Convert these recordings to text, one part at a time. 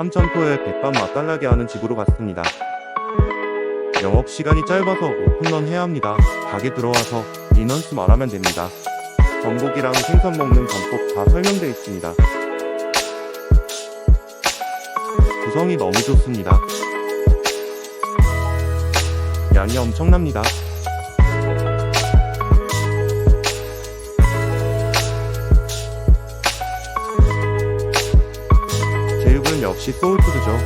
삼천포에 백반 맛달라게 하는 집으로 갔습니다. 영업시간이 짧아서 오픈런 해야 합니다. 가게 들어와서 인원수 말하면 됩니다. 전복이랑 생선 먹는 방법 다 설명되어 있습니다. 구성이 너무 좋습니다. 양이 엄청납니다. 제육은 역시 소울푸드죠.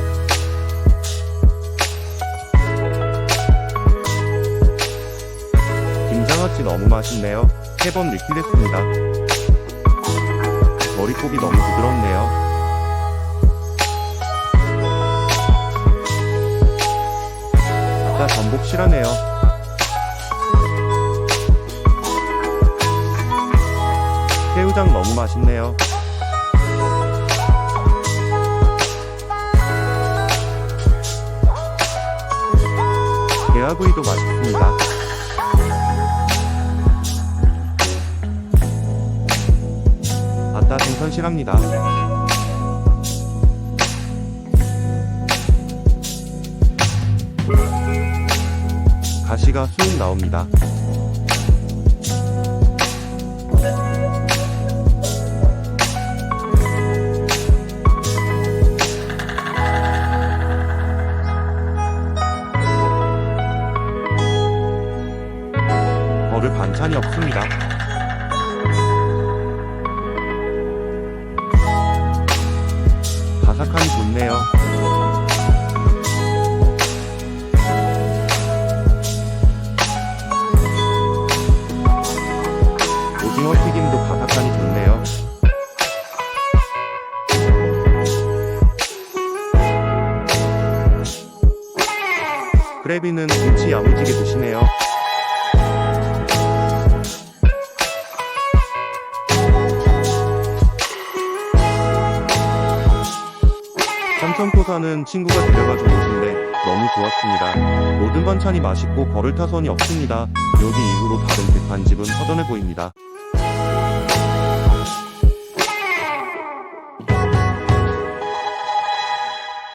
김장아찌 너무 맛있네요. 세 번 리필했습니다. 머리꼽이 너무 부드럽네요. 아까 전복 실하네요. 새우장 너무 맛있네요. 게아구이도 맛있습니다. 아따 생선 실합니다. 가시가 쑥 나옵니다. 버를 반찬이 없습니다. 바삭함이 좋네요. 오징어 튀김도 바삭함이 좋네요. 크래비는 김치 야무지게 드시네요. 삼천포사는 친구가 데려가 준 곳인데 너무 좋았습니다. 모든 반찬이 맛있고 버를 타선이 없습니다. 여기 이후로 다른 백반집은 허전해 보입니다.